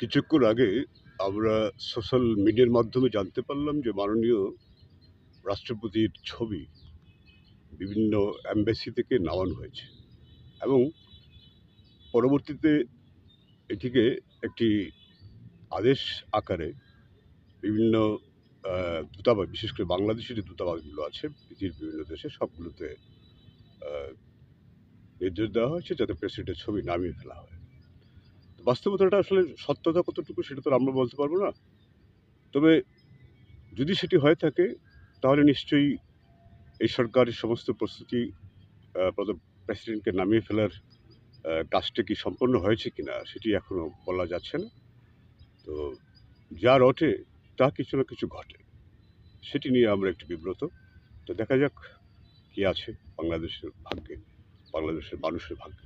কিছুক্ষণ আগে আমরা সোশ্যাল মিডিয়ার মাধ্যমে জানতে পারলাম যে মাননীয় রাষ্ট্রপতির ছবি বিভিন্ন অ্যাম্বাসি থেকে নামানো হয়েছে এবং পরবর্তীতে এটিকে একটি আদেশ আকারে বিভিন্ন দূতাবাস, বিশেষ করে বাংলাদেশের যে দূতাবাসগুলো আছে, পৃথিবীর বিভিন্ন দেশে সবগুলোতে নির্দেশ দেওয়া হয়েছে যাতে প্রেসিডেন্টের ছবি নামিয়ে ফেলা হয়। বাস্তবতাটা আসলে সত্যতা কতটুকু সেটা তো আমরা বলতে পারব না। তবে যদি সেটি হয়ে থাকে, তাহলে নিশ্চয়ই এই সরকারের সমস্ত প্রস্তুতি প্রেসিডেন্টকে নামিয়ে ফেলার কাজটা কি সম্পন্ন হয়েছে কিনা সেটি এখনও বলা যাচ্ছে না। তো যা রটে, তা কিছু না কিছু ঘটে। সেটি নিয়ে আমরা একটু বিব্রত। তো দেখা যাক কি আছে বাংলাদেশের ভাগ্যে, বাংলাদেশের মানুষের ভাগ্যে।